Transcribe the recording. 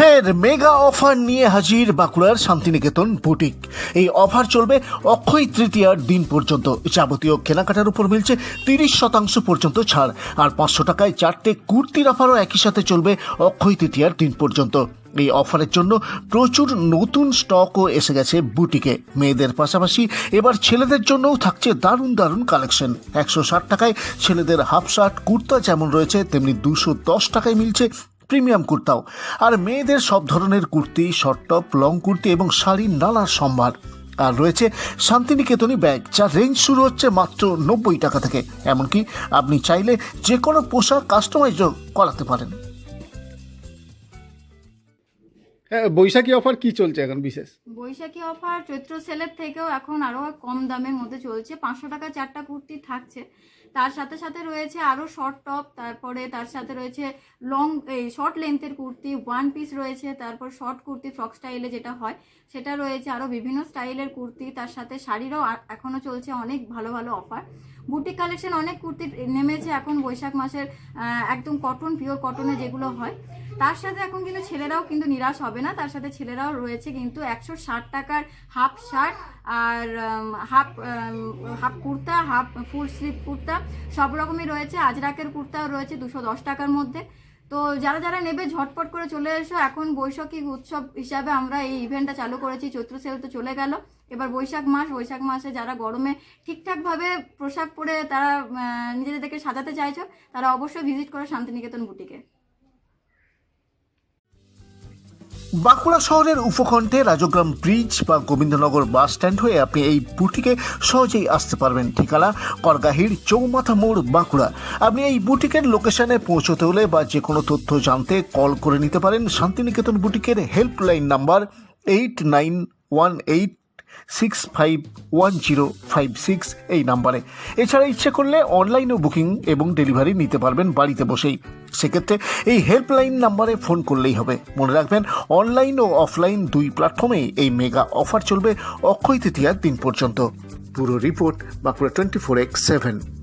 ফের mega offer নিয়ে হাজির বাঁকুড়ার শান্তিনিকেতন বুটিক। এই অফার চলবে অক্ষয় তৃতীয়ার দিন পর্যন্ত। যাবতীয় কেনাকাটার উপর মিলছে তিরিশ শতাংশ পর্যন্ত ছাড়। আর পাঁচশো টাকায় চারটে কুর্তির অফারও একই সাথে চলবে অক্ষয় তৃতীয়ার দিন পর্যন্ত। এই অফারের জন্য প্রচুর নতুন স্টকও এসে গেছে বুটিকে। মেয়েদের পাশাপাশি এবার ছেলেদের জন্যও থাকছে দারুণ দারুণ কালেকশন। একশো ষাট টাকায় ছেলেদের হাফ শার্ট, কুর্তা যেমন রয়েছে, তেমনি দুশো দশ টাকায় মিলছে প্রিমিয়াম কুর্তাও। আর মেয়েদের সব ধরনের kurti short top long kurti এবং শাড়ির নানা সম্ভার। আর রয়েছে শান্তিনিকেতনী ব্যাগ যার রেঞ্জ শুরু হচ্ছে মাত্র নব্বই টাকা থেকে। এমনকি আপনি চাইলে যে কোনো পোশাক কাস্টমাইজও করাতে পারেন। হ্যাঁ বৈশাখী অফার কি চলছে এখন বিশেষ? বৈশাখী অফার চৈত্র সেলের থেকেও এখন আরও কম দামের মধ্যে চলছে। পাঁচশো টাকা চারটা কুর্তি থাকছে। তার সাথে সাথে রয়েছে আরও শর্ট টপ তারপরে তার সাথে রয়েছে লং এই শর্ট লেন্থের কুর্তি ওয়ান পিস রয়েছে, তারপর শর্ট কুর্তি ফ্রক স্টাইলে যেটা হয়, সেটা রয়েছে আরও বিভিন্ন স্টাইলের কুর্তি। তার সাথে শাড়িরও এখনও চলছে অনেক ভালো ভালো অফার বুটিক কালেকশন অনেক কুর্তি নেমেছে এখন বৈশাখ মাসের একদম কটন পিওর কটনে যেগুলো হয়। তার সাথে এখন কিন্তু ছেলেরাও কিন্তু নিরাশ হবে না। তার সাথে ছেলেরাও রয়েছে কিন্তু একশো ষাট টাকার হাফ শার্ট আর half half kurta, half full sleeve kurta সব রকমই রয়েছে। আজরাকের কুর্তাও রয়েছে দুশো দশ টাকার মধ্যে। তো যারা যারা নেবে ঝটপট করে চলে এসো। এখন বৈশাখী উৎসব হিসাবে আমরা এই ইভেন্টটা চালু করেছি। চৈত্র সেল তো চলে গেল। এবার বৈশাখ মাস। বৈশাখ মাসে যারা গরমে ঠিকঠাকভাবে পোশাক পরে তারা নিজেদেরকে সাজাতে চাইছো, তারা অবশ্যই ভিজিট করো শান্তিনিকেতন বুটিকে বাঁকুড়া শহরের উপকণ্ঠে রাজগ্রাম ব্রিজ বা গোবিন্দনগর বাস স্ট্যান্ড হয়ে আপনি এই বুটিকে সহজেই আসতে পারবেন। ঠিকানা করগাহির চৌমাথা মোড়, বাঁকুড়া। আপনি এই বুটিকের লোকেশনে পৌঁছতে হলে বা যে কোনো তথ্য জানতে কল করে নিতে পারেন। Santiniketan বুটিকের helpline number eight nine one eight six five one zero five six এই নাম্বারে। এছাড়া ইচ্ছে করলে অনলাইনেও বুকিং এবং ডেলিভারি নিতে পারবেন বাড়িতে বসেই। সেক্ষেত্রে এই হেল্পলাইন নাম্বারে ফোন করলেই হবে। মনে রাখবেন অনলাইন ও অফলাইন দুই প্ল্যাটফর্মেই এই মেগা অফার চলবে অক্ষয় তৃতীয়ার দিন পর্যন্ত। পুরো report Bankura twenty four X seven